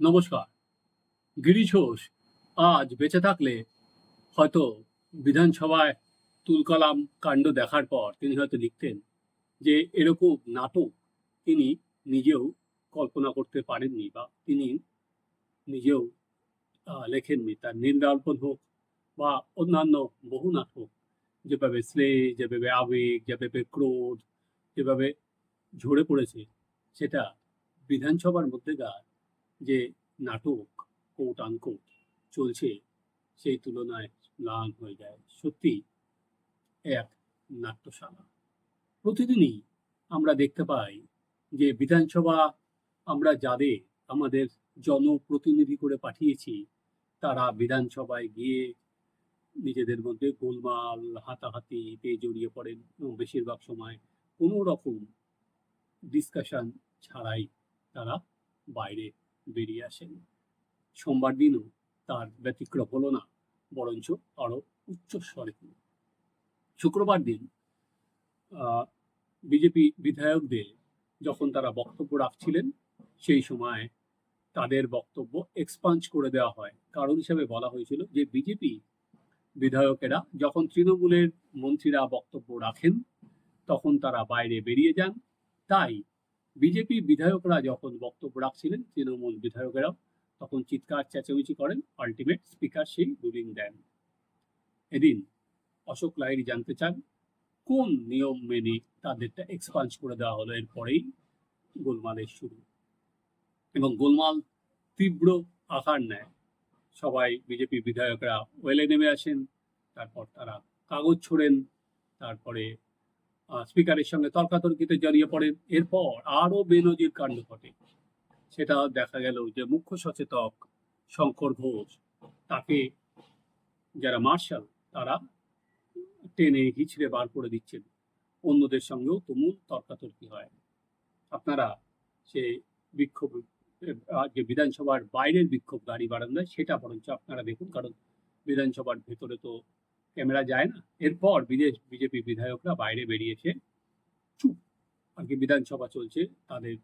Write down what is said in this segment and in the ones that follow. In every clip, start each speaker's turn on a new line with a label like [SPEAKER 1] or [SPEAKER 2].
[SPEAKER 1] নমস্কার। গিরিশ ঘোষ, আজ বেঁচে থাকলে হয়তো বিধানসভায় তুলকালাম কাণ্ড দেখার পর তিনি হয়তো লিখতেন যে এরকম নাটক তিনি নিজেও কল্পনা করতে পারেননি বা তিনি নিজেও লেখেননি। তার নিন্দার্পণ হোক বা অন্যান্য বহু নাটক, যেভাবে স্নেহ যেভাবে আবেগ, যেভাবে ক্রোধ, যেভাবে ঝরে পড়েছে, সেটা বিধানসভার মধ্যেকার যে নাটক কোট আনকোট চলছে, সেই তুলনায় ম্লান হয়ে যায়। সত্যি, এক নাট্যশালা। প্রতিদিনই আমরা দেখতে পাই যে বিধানসভা আমরা যাদের, আমাদের জনপ্রতিনিধি করে পাঠিয়েছি, তারা বিধানসভায় গিয়ে নিজেদের মধ্যে গোলমাল, হাতাহাতি হাতাহাতিতে জড়িয়ে পড়েন এবং বেশিরভাগ সময় কোনো রকম ডিসকাশন ছাড়াই তারা বাইরে বেরিয়ে আসেন। সোমবার দিনও তার ব্যতিক্রম হলো না, বরঞ্চ আরও উচ্চস্বরে হলো। শুক্রবার দিন বিজেপি বিধায়কদের যখন তারা বক্তব্য রাখছিলেন, সেই সময় তাদের বক্তব্য এক্সপাঞ্জ করে দেওয়া হয়। কারণ হিসেবে বলা হয়েছিল যে, বিজেপি বিধায়কেরা যখন তৃণমূলের মন্ত্রীরা বক্তব্য রাখেন, তখন তারা বাইরে বেরিয়ে যান। তাই বিজেপি বিধায়করা যখন বক্তব্য রাখছিলেন, তৃণমূল বিধায়কেরাও তখন চিৎকার, চেঁচামেচি করেন আলটিমেট স্পিকার সেই রুলিং দেন। এদিন অশোক লাহিড়ী জানতে চান, কোন নিয়ম মেনে তাদেরটা এক্সপাঞ্জ করে দেওয়া হলো এরপরেই গোলমালের শুরু। এবং গোলমাল তীব্র আকার নেয়। সবাই বিজেপি বিধায়করা ওয়েলে নেমে আসেন, তারপর তারা কাগজ ছোড়েন, তারপরে স্পিকারের সঙ্গে তর্কাতর্কিতে জড়িয়ে পড়েন। এরপর আরও বেনজির কাণ্ড ঘটে। সেটা দেখা গেল যে মুখ্য সচেতক শঙ্কর ঘোষ, তাকে যারা মার্শাল, তারা টেনে হিচড়ে বার করে দিচ্ছেন। অন্যদের সঙ্গেও তুমুল তর্কাতর্কি হয়। আপনারা সে বিক্ষোভ যে বিধানসভার বাইরের বিক্ষোভ গাড়ি বারান্দায়, সেটা বরঞ্চ আপনারা দেখুন, কারণ বিধানসভার ভেতরে তো ক্যামেরা যায় না। এরপর বিদেশ, বিজেপি বিধায়করা বাইরে বেরিয়েছে। চুপ। আর কি বিধানসভা চলছে, তাদের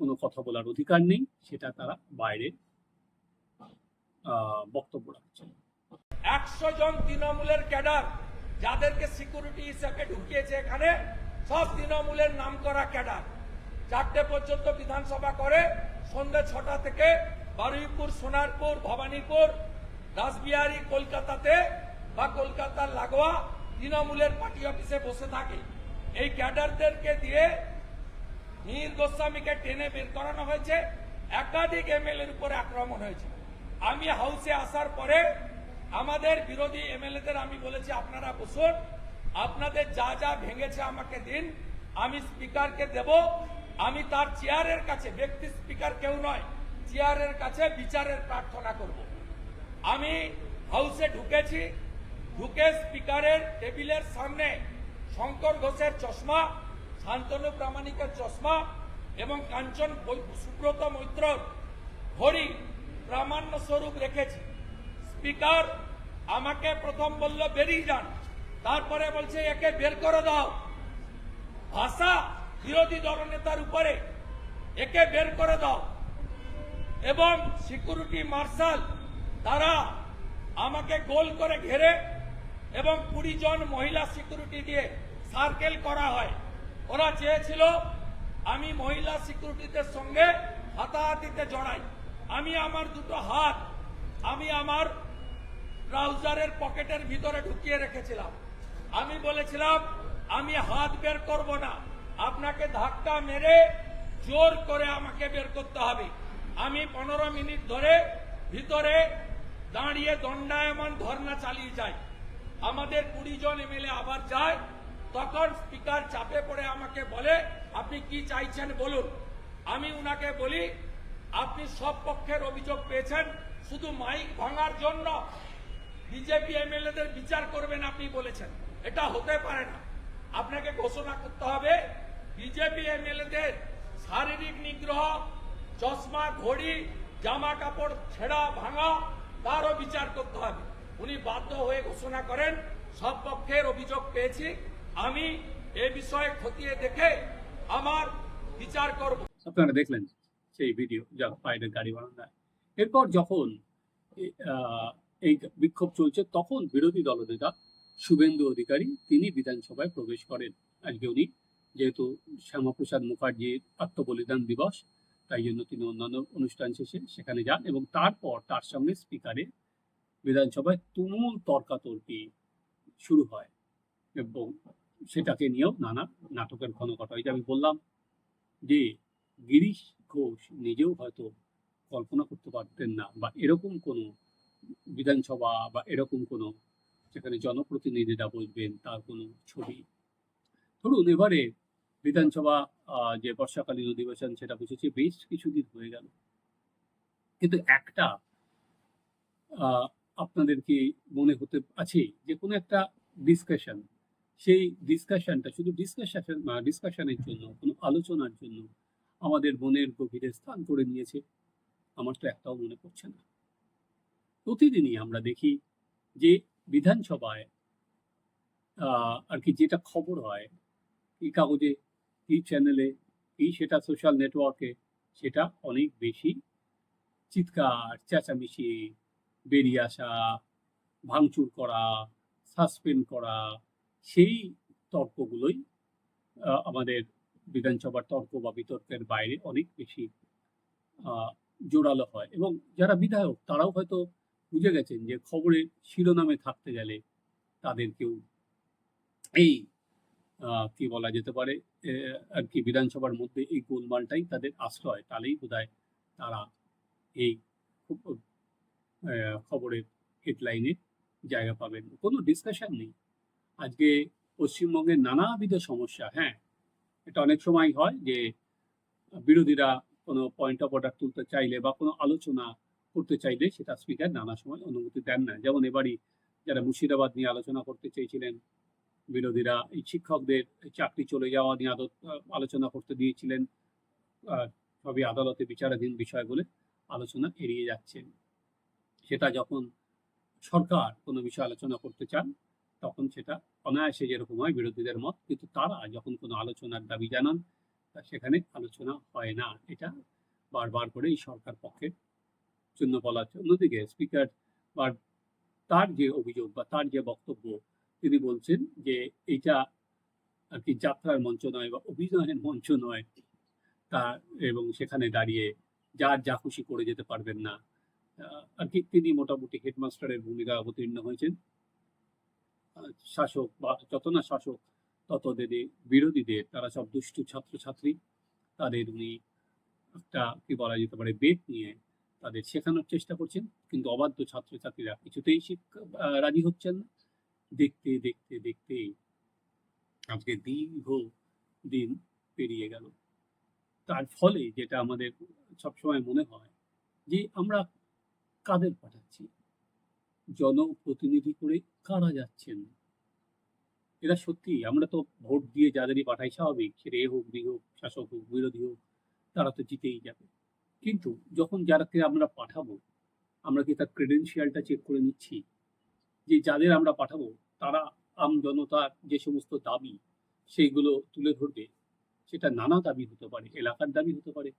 [SPEAKER 1] কোনো কথা বলার অধিকার নেই, সেটা তারা বাইরে বক্তব্য রাখছে
[SPEAKER 2] একশো জন তৃণমূলের ক্যাডার যাদেরকে সিকিউরিটি হিসেবে ঢুকিয়েছে এখানে, সব তৃণমূলের নাম করা ক্যাডার। চারটে পর্যন্ত বিধানসভা করে, সন্ধ্যে ছটা থেকে বারুইপুর, সোনারপুর, ভবানীপুর, রাসবিহারী, কলকাতাতে বা কলকাতার লাগোয়া তৃণমূলের পার্টি অফিসে বসে থাকে। এই ক্যাডারদেরকে দিয়ে মিহির গোস্বামীকে টেনে বের করানো হয়েছে। একাধিক এমএলএর উপরে আক্রমণ হয়েছে। আমি হাউসে আসার পরে আমাদের বিরোধী এমএলএদের আমি বলেছি, আপনারা বসুন। আপনাদের যা যা ভেঙেছে আমাকে দিন। আমি স্পিকারকে দেব। আমি তার চেয়ারের কাছে, ব্যক্তি স্পিকার কেউ নয়, চেয়ারের কাছে বিচারের প্রার্থনা করব। আমি হাউসে ঢুকেছি। ঢুকে স্পিকারের টেবিলের সামনে শঙ্কর ঘোষের চশমা, শান্তনু প্রামাণিকের চশমা এবং কাঞ্চন সুব্রত মৈত্র ঘড়ি প্রামাণ্য স্বরূপ রেখেছি। স্পিকার আমাকে প্রথম বলল, বেরিয়ে যান। তারপরে বলছে, একে বের করে দাও। ভাষা বিরোধী দলনেতার উপরে, একে বের করে দাও। এবং সিকিউরিটি মার্শাল তারা আমাকে গোল করে ঘেরে এবং কুড়ি জন মহিলা সিকিউরিটি দিয়ে সার্কেল করা হয়। ওরা চেয়েছিল, আমি মহিলা সিকিউরিটিদের সঙ্গে হাতাহাতিতে জড়াই। আমি আমার দুটো হাত, আমি আমার ট্রাউজারের পকেটের ভিতরে ঢুকিয়ে রেখেছিলাম। আমি বলেছিলাম, আমি হাত বের করব না। আপনাকে ধাক্কা মেরে জোর করে আমাকে বের করতে হবে। আমি পনেরো মিনিট ধরে ভিতরে দাঁড়িয়ে দণ্ডায়মান ধর্ণা চালিয়ে যাই। কুড়ি জন এমএলএ আবার যায়, তখন স্পিকার চাপে পড়ে আমাকে বলে, আপনি কি চাইছেন বলুন? আমি উনাকে বলি, আপনি সব পক্ষের অভিযোগ পেয়েছেন, শুধু মাইক ভাঙার জন্য। বিজেপি এমএলএদের বিচার করবেন আপনি বলেছেন। এটা হতে পারে না। আপনাকে ঘোষণা করতে হবে, বিজেপি এমএলএদের শারীরিক নিগ্রহ, চশমা, ঘড়ি, জামা কাপড় ছেঁড়া, ভাঙা, তারও বিচার করতে হবে। উনি বাধ্য হয়ে ঘোষণা করেন সব পক্ষের অভিযোগ পেয়েছি। আমি এ বিষয়ে খতিয়ে দেখে আমার বিচার করব।
[SPEAKER 1] আপনারা দেখলেন সেই ভিডিও যা বাইরের গাড়ি বারান্দায় এরপর যখন এই বিক্ষোভ চলছে, তখন বিরোধী দলনেতা শুভেন্দু অধিকারী, তিনি বিধানসভায় প্রবেশ করেন। আজকে উনি যেহেতু শ্যামাপ্রসাদ মুখার্জির আত্মবলিদান দিবস, তাই জন্য তিনি অন্যান্য অনুষ্ঠান শেষে সেখানে যান এবং তারপর তার সঙ্গে স্পিকারে বিধানসভায় তুমুল তর্কাতর্কি শুরু হয় এবং সেটাকে নিয়েও নানা নাটকের ঘন ঘটা যে আমি বললাম যে গিরিশ ঘোষ নিজেও হয়তো কল্পনা করতে পারতেন না বা এরকম কোনো বিধানসভা বা এরকম কোনো সেখানে জনপ্রতিনিধিরা বসবেন তার কোনো ছবি। ধরুন এবারে বিধানসভা যে বর্ষাকালীন অধিবেশন সেটা বসেছে, বেশ কিছুদিন হয়ে গেল। কিন্তু একটা আপনাদের কি মনে হতে আছে যে কোনো একটা ডিসকাশন সেই ডিসকাশনটা শুধু ডিসকাশন ডিসকাশনের জন্য, কোনো আলোচনার জন্য আমাদের মনের গভীরে স্থান করে নিয়েছে। আমার তো একটাও মনে পড়ছে না। প্রতিদিনই আমরা দেখি যে বিধানসভায় আর কি যেটা খবর হয়, এই কাগজে, এই চ্যানেলে এই সেটা সোশ্যাল নেটওয়ার্কে সেটা অনেক বেশি চিৎকার, চেঁচামেচি বেরিয়ে আসা ভাঙচুর করা সাসপেন্ড করা সেই তর্কগুলোই আমাদের বিধানসভার তর্ক বা বিতর্কের বাইরে অনেক বেশি জোরালো হয়। এবং যারা বিধায়ক তারাও হয়তো বুঝে গেছেন যে খবরের শিরোনামে থাকতে গেলে তাদেরকেও এই কি বলা যেতে পারে আর কি বিধানসভার মধ্যে এই গোলমালটাই তাদের আশ্রয় তাহলেই বোধহয় তারা এই খুব, খবরের হেডলাইনে জায়গা পাবেন। কোনো ডিসকাশন নেই। আজকে পশ্চিমবঙ্গের নানাবিধ সমস্যা হ্যাঁ এটা অনেক সময় হয় যে বিরোধীরা কোনো পয়েন্ট অফ অর্ডার তুলতে চাইলে বা কোনো আলোচনা করতে চাইলে সেটা স্পিকার নানা সময় অনুমতি দেন না। যেমন এবারই যারা মুর্শিদাবাদ নিয়ে আলোচনা করতে চেয়েছিলেন, বিরোধীরা এই শিক্ষকদের চাকরি চলে যাওয়া নিয়ে আলোচনা করতে দিয়েছিলেন সবই আদালতে বিচারাধীন বিষয় বলে আলোচনা এড়িয়ে যাচ্ছেন। সেটা যখন সরকার কোনো বিষয় আলোচনা করতে চান, তখন সেটা অনায়াসে যেরকম হয় বিরোধীদের মত, কিন্তু তারা যখন কোনো আলোচনার দাবি জানান, তা সেখানে আলোচনা হয় না। এটা বারবার করে এই সরকার পক্ষের জন্য বলা হচ্ছে। অন্যদিকে স্পিকার বা তার যে অভিযোগ বা তার যে বক্তব্য, তিনি বলছেন যে এইটা আর কি যাত্রার মঞ্চ নয় বা অভিনয়ের মঞ্চ নয়। তা এবং সেখানে দাঁড়িয়ে যার যা খুশি করে যেতে পারবেন না। আর কি তিনি মোটামুটি হেডমাস্টারের ভূমিকা অবতীর্ণ হয়েছেন। শাসক বা যত না শাসক, তত বিরোধীদের, তারা সব দুষ্টু ছাত্রছাত্রী, তাদের উনি একটা, কি বলা যেতে পারে বেদ নিয়ে তাদের শেখানোর চেষ্টা করছেন। কিন্তু অবাধ্য ছাত্রছাত্রীরা কিছুতেই শিক্ষা রাজি হচ্ছেন না। দেখতে দেখতে দেখতে আজকে দীর্ঘ দিন পেরিয়ে গেল। তার ফলে যেটা আমাদের সবসময় মনে হয় যে আমরা কাদের পাঠাচ্ছি? জনপ্রতিনিধি করে কারা যাচ্ছেন? এরা সত্যি আমরা তো ভোট দিয়ে যাদেরই পাঠাই স্বাভাবিক সেটা হোক, বি হোক, শাসক হোক, বিরোধী হোক, তারা তো জিতেই যাবে। কিন্তু যখন যারাকে আমরা পাঠাবো, আমরা কি তার ক্রেডেন্সিয়ালটা চেক করে নিচ্ছি? যে যাদের আমরা পাঠাবো, তারা আম জনতার যে সমস্ত দাবি, সেইগুলো তুলে ধরবে। সেটা নানা দাবি হতে পারে, এলাকার দাবি হতে পারে,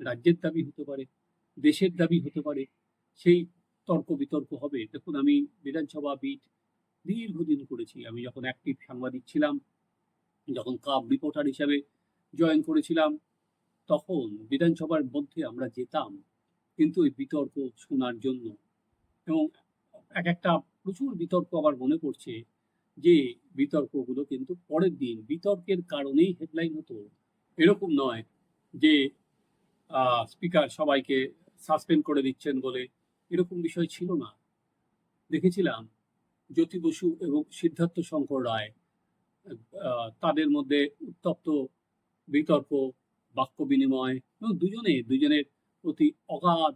[SPEAKER 1] রাজ্যের দাবি হতে পারে, দেশের দাবি হতে পারে সেই তর্ক বিতর্ক হবে। দেখুন, আমি বিধানসভা বিট দীর্ঘদিন করেছি। আমি যখন অ্যাক্টিভ সাংবাদিক ছিলাম, যখন কাপ রিপোর্টার হিসাবে জয়েন করেছিলাম, তখন বিধানসভার মধ্যে আমরা যেতাম, কিন্তু এই বিতর্ক শোনার জন্য। এবং এক একটা প্রচুর বিতর্ক আমার মনে পড়ছে যে, বিতর্কগুলো কিন্তু পরের দিন, বিতর্কের কারণেই হেডলাইন হতো। এরকম নয় যে স্পিকার সবাইকে সাসপেন্ড করে দিচ্ছেন বলে এরকম বিষয় ছিল না। দেখেছিলাম জ্যোতি বসু এবং সিদ্ধার্থ শঙ্কর রায় তাদের মধ্যে উত্তপ্ত, বিতর্ক, বাক্য বিনিময় এবং দুজনে, দুজনের প্রতি অগাধ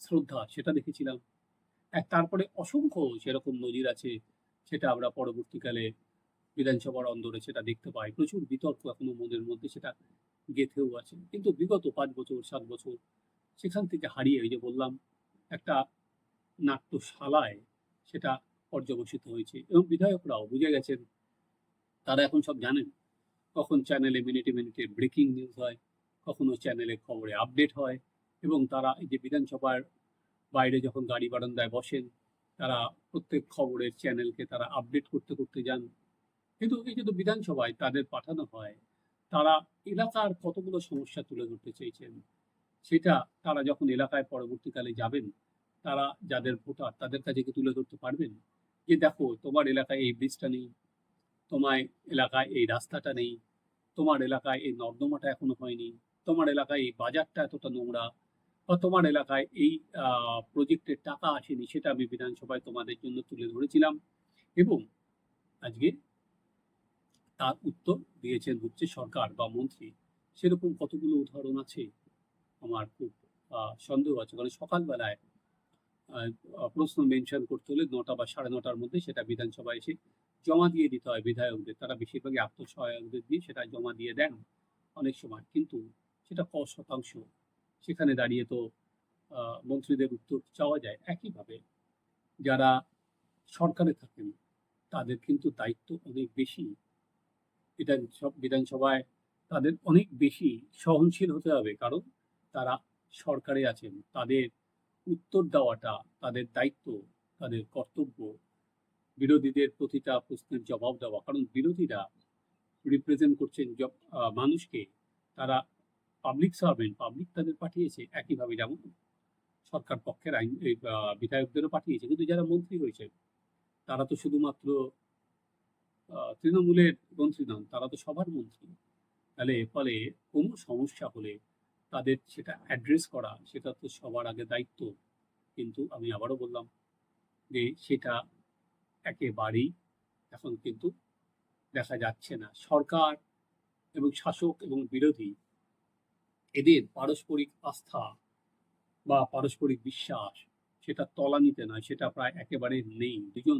[SPEAKER 1] শ্রদ্ধা, সেটা দেখেছিলাম। এক, তারপরে অসংখ্য সেরকম নজির আছে, সেটা আমরা পরবর্তীকালে বিধানসভার অন্দরে সেটা দেখতে পাই। প্রচুর বিতর্ক এখনও মনের মধ্যে, সেটা গেথেও আছে। কিন্তু বিগত পাঁচ বছর, সাত বছর, সেখান থেকে হারিয়ে ওই যে বললাম একটা নাট্যশালায় সেটা পর্যবসিত হয়েছে এবং বিধায়করাও বুঝে গেছেন, তারা এখন সব জানেন। কখন চ্যানেলে মিনিটে মিনিটে ব্রেকিং নিউজ হয়, কখনো চ্যানেলে খবরে আপডেট হয় এবং তারা এই যে বিধানসভার বাইরে যখন গাড়ি বারান্দায় বসেন, তারা প্রত্যেক খবরের চ্যানেলকে তারা আপডেট করতে করতে যান। কিন্তু এই যে তো বিধানসভায় তাদের পাঠানো হয়, তারা এলাকার কতগুলো সমস্যা তুলে ধরতে চেয়েছেন? সেটা তারা যখন এলাকায় পরবর্তীকালে যাবেন, তারা যাদের ভোটার তাদের কাছে তুলে ধরতে পারবেন যে, দেখো, তোমার এলাকায় এই ব্রিজটা নেই, তোমার এলাকায় এই রাস্তাটা নেই, তোমার এলাকায় এই নর্দমাটা এখনও হয়নি, তোমার এলাকায় এই বাজারটা এতটা নোংরা বা তোমার এলাকায় এই প্রজেক্টের টাকা আসেনি, সেটা আমি বিধানসভায় তোমাদের জন্য তুলে ধরেছিলাম। এবং আজকে তার উত্তর দিয়েছেন হচ্ছে সরকার বা মন্ত্রী। সেরকম কতগুলো উদাহরণ আছে? আমার খুব সন্দেহ আছে। কারণ সকালবেলায় প্রশ্ন মেনশন করতে হলে নটা বা সাড়ে নটার মধ্যে সেটা বিধানসভায় এসে জমা দিয়ে দিতে হয় বিধায়কদের। তারা বেশিরভাগই আত্মসহায়কদের দিয়ে সেটা জমা দিয়ে দেন অনেক সময়। কিন্তু সেটা ক শতাংশ। সেখানে দাঁড়িয়ে তো মন্ত্রীদের উত্তর চাওয়া যায়। একইভাবে যারা সরকারে থাকেন, তাদের কিন্তু দায়িত্ব অনেক বেশি। বিধানসভা বিধানসভায় তাদের অনেক বেশি সহনশীল হতে হবে। কারণ তারা সরকারে আছেন, তাদের উত্তর দেওয়াটা, তাদের দায়িত্ব, তাদের কর্তব্য, বিরোধীদের প্রতিটা প্রশ্নের জবাব দেওয়া। কারণ বিরোধীরা রিপ্রেজেন্ট করছেন মানুষকে, তারা পাবলিক সার্ভেন্ট পাবলিক তাদের পাঠিয়েছে, একইভাবে যেমন সরকার পক্ষের আইন বিধায়কদেরও পাঠিয়েছে। কিন্তু যারা মন্ত্রী হয়েছে তারা তো শুধুমাত্র তৃণমূলের মন্ত্রী নন, তারা তো সবার মন্ত্রী। তাহলে ফলে কোনো সমস্যা হলে তাদের সেটা অ্যাড্রেস করা, সেটা তো সবার আগে দায়িত্ব। কিন্তু আমি আবারও বললাম যে সেটা একেবারেই এখন কিন্তু দেখা যাচ্ছে না। সরকার এবং শাসক এবং বিরোধী এদের পারস্পরিক আস্থা বা পারস্পরিক বিশ্বাস সেটা তলানিতে নয়, সেটা প্রায় একেবারে নেই। দুজন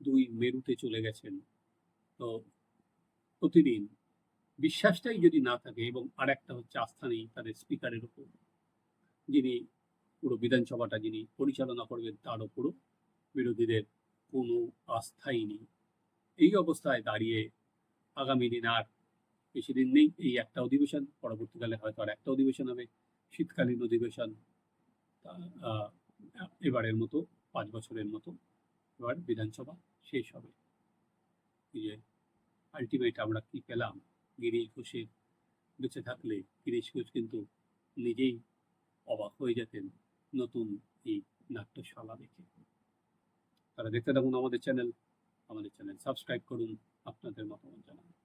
[SPEAKER 1] দুই মেরুতে চলে গেছেন। তো প্রতিদিন বিশ্বাসটাই যদি না থাকে, এবং আর একটা হচ্ছে আস্থা নেই তাদের স্পিকারের উপর, যিনি পুরো বিধানসভাটা যিনি পরিচালনা করবেন, তার উপরও বিরোধীদের কোনো আস্থাই নেই। এই অবস্থায় দাঁড়িয়ে আগামী দিন আর বেশি দিন নেই। এই একটা অধিবেশন, পরবর্তীকালে হয়তো আর একটা অধিবেশন হবে। শীতকালীন অধিবেশন এবারের মতো, পাঁচ বছরের মতো, এবার বিধানসভা শেষ হবে। যে আলটিমেট আমরা কি পেলাম? গিরিশ ঘোষের বেঁচে থাকলে গিরিশ ঘোষ কিন্তু নিজেই অবাক হয়ে যেতেন নতুন এই নাট্যশালা দেখে। তারা দেখতে থাকুন আমাদের চ্যানেল। আমাদের চ্যানেল সাবস্ক্রাইব করুন, আপনাদের মতামত জানান।